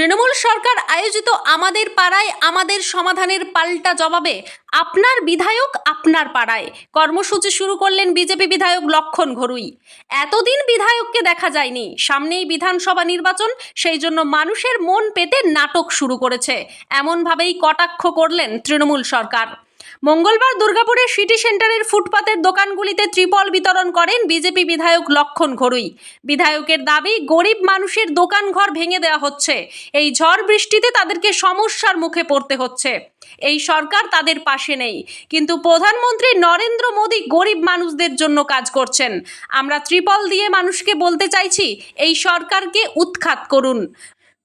তৃণমূল সরকার আয়োজিত আমাদের পাড়ায় আমাদের সমাধানের পাল্টা জবাবে আপনার বিধায়ক আপনার পাড়ায়। কর্মসূচি শুরু করলেন বিজেপি বিধায়ক লক্ষণ ঘরুই। এতদিন বিধায়ককে দেখা যায়নি। সামনেই বিধানসভা নির্বাচন, সেই জন্য মানুষের মন পেতে নাটক শুরু করেছে। এমনভাবেই কটাক্ষ করলেন তৃণমূল সরকার। মঙ্গলবার দুর্গাপুরের সিটি সেন্টারের ফুটপাতের দোকানগুলিতে ত্রিপল বিতরণ করেন বিজেপি বিধায়ক লক্ষণ ঘরুই। বিধায়কের দাবি, গরিব মানুষের দোকান ঘর ভেঙে দেওয়া হচ্ছে। এই ঝড় বৃষ্টিতে তাদেরকে সমস্যার মুখে পড়তে হচ্ছে। এই সরকার তাদের পাশে নেই। কিন্তু প্রধানমন্ত্রী নরেন্দ্র মোদী গরিব মানুষদের জন্য কাজ করছেন। আমরা ত্রিপল দিয়ে মানুষকে বলতে চাইছি, এই সরকারকে উৎখাত করুন।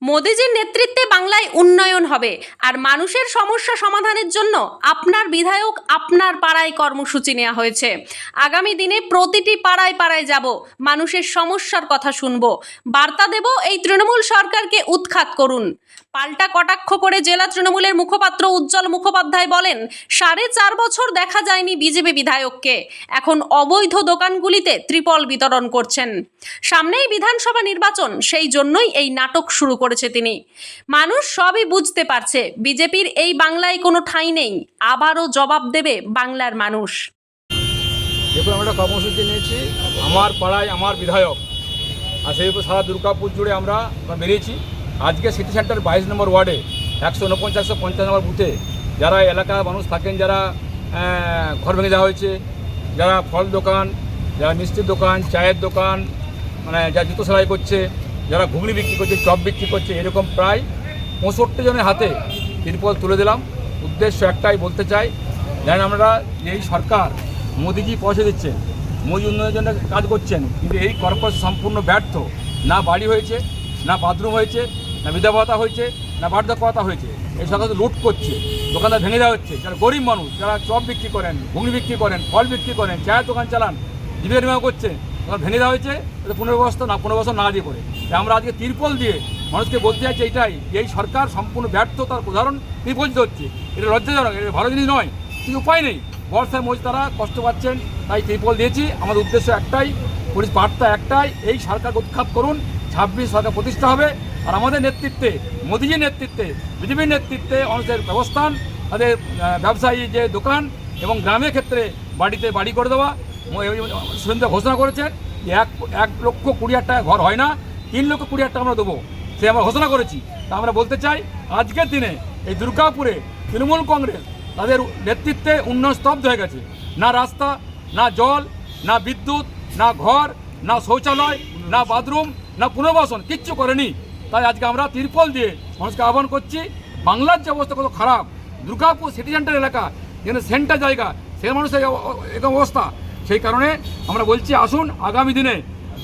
মোদিজির নেতৃত্বে বাংলায় উন্নয়ন হবে। আর মানুষের সমস্যা সমাধানের জন্য আপনার বিধায়ক আপনার পাড়ায় কর্মসূচি নেওয়া হয়েছে। আগামী দিনে প্রতিটি পাড়ায় পাড়ায় যাব, মানুষের সমস্যার কথা শুনব। বার্তা দেব এই তৃণমূল সরকারকে উৎখাত করুন। পাল্টা কটাক্ষ করে জেলা তৃণমূলের মুখপাত্র উজ্জ্বল মুখোপাধ্যায় বলেন, সাড়ে চার বছর দেখা যায়নি বিজেপি বিধায়ককে। এখন অবৈধ দোকানগুলিতে ত্রিপল বিতরণ করছেন। সামনেই বিধানসভা নির্বাচন, সেই জন্যই এই নাটক শুরু করেছে তিনি। মানুষ সবই বুঝতে পারছে, বিজেপির এই বাংলায় কোনো ঠাঁই নেই, আবারও জবাব দেবে বাংলার মানুষ। দেখুন, আমরা একটা কর্মসূচি নিয়েছি, আমার পাড়ায় আমার বিধায়ক, আর সেই সারা দুর্গাপুর জুড়ে আমরা বেরিয়েছি। আজকে সিটি সেন্টার বাইশ নম্বর ওয়ার্ডে, একশো উনপঞ্চাশ পঞ্চাশ নম্বর বুথে যারা এলাকার মানুষ থাকেন, যারা ঘর ভেঙে দেওয়া হয়েছে, যারা ফল দোকান, যারা মিষ্টির দোকান, চায়ের দোকান মানে যারা জুতো সেলাই করছে যারা ঘুগনি বিক্রি করছে, চপ বিক্রি করছে, এরকম প্রায় পঁয়ষট্টি জনের হাতে তিরপল তুলে দিলাম। উদ্দেশ্য একটাই বলতে চাই জানেন আমরা এই সরকার মোদিজি পয়সা দিচ্ছেন, মোদি উন্নয়নের জন্য কাজ করছেন, কিন্তু এই কর্পোরেশন সম্পূর্ণ ব্যর্থ। না বাড়ি হয়েছে, না বাথরুম হয়েছে, না বিধবা ভাতা হয়েছে, না বার্ধক্য ভাতা হয়েছে। এই সরকার লুট করছে, দোকানদার ভেঙে দেওয়া হচ্ছে। যারা গরিব মানুষ, যারা চপ বিক্রি করেন, ঘুগনি বিক্রি করেন, ফল বিক্রি করেন, চায়ের দোকান চালান, জীবিকা নির্বাহ করছে তখন ভেঙে দেওয়া হয়েছে এটা পুনর্বাসন না পুনর্বাসন না দিয়ে করে। আমরা আজকে তিরপল দিয়ে মানুষকে বলতে চাইছি এটাই এই সরকার সম্পূর্ণ ব্যর্থতার উদাহরণ তিরপল হচ্ছে। এটা লজ্জাজনক, এটা ভালো জিনিস নয়, কিন্তু উপায় নেই। বর্ষায় মজ তারা কষ্ট পাচ্ছেন, তাই ত্রিপল দিয়েছি। আমাদের উদ্দেশ্য একটাই, পুলিশ বার্তা একটাই, এই সরকারকে উৎখাত করুন, ছাব্বিশ সরকার প্রতিষ্ঠা হবে। আর আমাদের নেতৃত্বে, মোদিজির নেতৃত্বে, বিজেপির নেতৃত্বে মানুষের ব্যবস্থান, তাদের ব্যবসায়ী যে দোকান এবং গ্রামের ক্ষেত্রে বাড়িতে বাড়ি করে দেওয়া সুরেন্দ্র ঘোষণা করেছেন যে এক এক লক্ষ কুড়ি হাজার টাকা ঘর হয় না, তিন লক্ষ কুড়ি হাজার টাকা আমরা দেবো। সে আমরা ঘোষণা করেছি। তা আমরা বলতে চাই, আজকের দিনে এই দুর্গাপুরে তৃণমূল কংগ্রেস তাদের নেতৃত্বে উন্নয়ন স্তব্ধ হয়ে গেছে। না রাস্তা, না জল, না বিদ্যুৎ, না ঘর, না শৌচালয়, না বাথরুম, না পুনর্বাসন, কিচ্ছু করেনি। তাই আজকে আমরা তিরপল দিয়ে মানুষকে আহ্বান করছি, বাংলার যে অবস্থা কত খারাপ। দুর্গাপুর সিটি সেন্টার এলাকা, যেখানে সেন্টার জায়গা সে মানুষের অবস্থা। সেই কারণে আমরা বলছি আসুন আগামী দিনে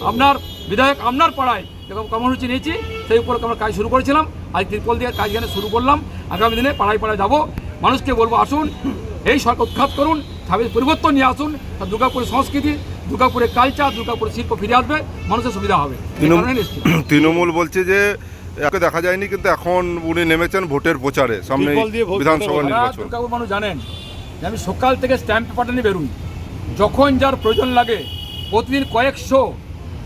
আপনার বিধায়ক আপনার পাড়ায় এরকম কর্মসূচি নিয়েছি সেই উপর আমরা কাজ শুরু করেছিলাম আজ তিরপল দিয়ে কাজ এখানে শুরু করলাম আগামী দিনে পাড়ায় পাড়ায় যাব মানুষকে বলব আসুন এই সরকার উৎখাত করুন স্বাভাবিক পরিবর্তন নিয়ে আসুন তা দুর্গাপুরের সংস্কৃতি দুর্গাপুরের কালচার দুর্গাপুরের শিল্প ফিরে আসবে মানুষের সুবিধা হবে তৃণমূল- বলছে যে দেখা যায়নি কিন্তু এখন উনি নেমেছেন ভোটের প্রচারে সামনে বিধানসভা নির্বাচন মানুষ জানেন আমি সকাল থেকে স্ট্যাম্প পেপারটা নিয়ে বেরোই যখন যার প্রয়োজন লাগে, প্রতিদিন কয়েকশো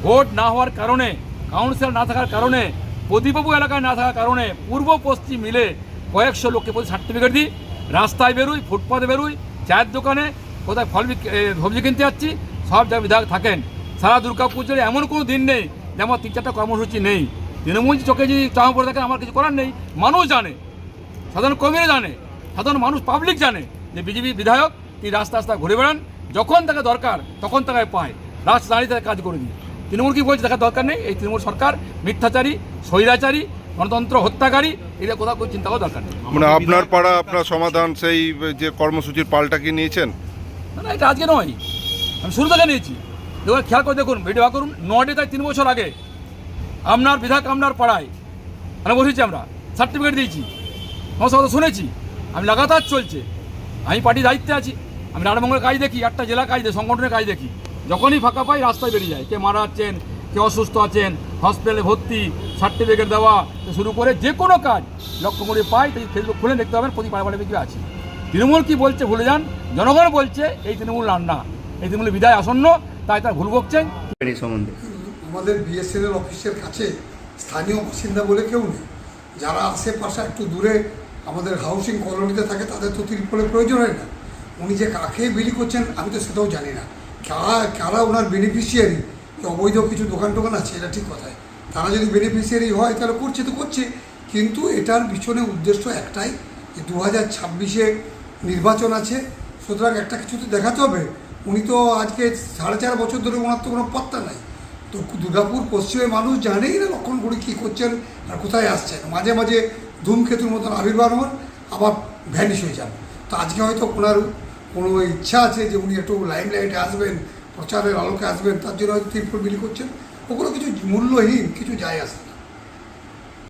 ভোট না হওয়ার কারণে কাউন্সিলর না থাকার কারণে, প্রদীপবাবু এলাকায় না থাকার কারণে, পূর্ব পশ্চিম মিলে কয়েকশো লোককে প্রতি সার্টিফিকেট দিই। রাস্তায় বেরোই ফুটপাথে বেরোই, চায়ের দোকানে, কোথায় ফল সবজি কিনতে যাচ্ছি, সব যা বিধায়ক থাকেন। সারা দুর্গাপুর জুড়ে এমন কোনো দিন নেই, যে আমার তিন চারটা কর্মসূচি নেই। তৃণমূল চোখে যদি চাওয়া পড়ে থাকে, আমার কিছু করার নেই। মানুষ জানে, সাধারণ কর্মীরা জানে, সাধারণ মানুষ পাবলিক জানে যে বিজেপি বিধায়ক তিনি রাস্তা রাস্তা ঘুরে বেড়ান যখন তাকে দরকার তখন তাকে পায়। রাস্তা দাঁড়িয়ে তাকে কাজ করে দিই তৃণমূল কি বলছে? দেখার দরকার নেই। এই তৃণমূল সরকার মিথ্যাচারী স্বৈরাচারী গণতন্ত্র হত্যাকারী এটা কোথাও কোনো চিন্তা করার দরকার নেই। মানে আপনার পাড়া আপনার সমাধান সেই যে কর্মসূচির পাল্টা কি নিয়েছেন? না না এটা আজকে নয়। আমি শুরু থেকে নিয়েছি। দেখুন খেয়াল করে দেখুন ভিডিও করুন। নটি তাই তিন বছর আগে আপনার বিধায়ক আপনার পাড়ায় মানে বসেছি আমরা। সার্টিফিকেট দিয়েছি। সমস্ত কথা শুনেছি। আমি লাগাতার চলছে। আমি পার্টির দায়িত্বে আছি। আমি নারায়ণমঙ্গলের কাজ দেখি একটা জেলা কাজ দেখি সংগঠনের কাজ দেখি। যখনই ফাঁকা পাই রাস্তায় বেরিয়ে যায় কে মারা যাচ্ছেন কে অসুস্থ আছেন হসপিটালে ভর্তি সার্টিফিকেট দেওয়া থেকে শুরু করে যে কোনো কাজ লক্ষ্য করে পাই তাই ফেসবুক খুলে দেখতে পাবেন প্রতি পাড়া পাড়া আছে। তৃণমূল কি বলছে ভুলে যান জনগণ বলছে এই তৃণমূল রান্না এই তৃণমূল বিদায় আসন্ন তাই তার ভুল বকছেন। এই সম্বন্ধে। আমাদের বিএসএনএল অফিসের কাছে স্থানীয় বাসিন্দা বলে কেউ নেই। যারা আশেপাশে একটু দূরে আমাদের হাউসিং কলোনিতে থাকে তাদের তো তিরপলের প্রয়োজন হয় না। উনি যে কাকে বিলি করছেন আমি তো সেটাও জানি না। কারা কারা ওনার বেনিফিশিয়ারি অবৈধ কিছু দোকান টোকান আছে? এটা ঠিক কথায় তারা যদি বেনিফিশিয়ারি হয়, তাহলে করছে তো করছে। কিন্তু এটার পিছনে উদ্দেশ্য একটাই, যে দু হাজার ছাব্বিশে নির্বাচন আছে। সুতরাং একটা কিছু তো দেখাতে হবে। উনি তো আজকে সাড়ে চার বছর ধরে ওনার তো কোনো পত্তা নাই। তো দুর্গাপুর পশ্চিমের মানুষ জানেই না লক্ষণ ঘুরি কী করছেন আর কোথায় আসছেন। মাঝে মাঝে ধূমকেতুর মতন আবির্ভাব হন, আবার ভ্যানিশ হয়ে যান। তো আজকে হয়তো ওনার কোনো ইচ্ছা আছে যে উনি একটু লাইম লাইটে আসবেন, প্রচারের আলোকে আসবেন, তার জন্য হয়তো তিরপুর বিলি করছেন ওগুলো কিছু মূল্যহীন কিছু যায় আসে।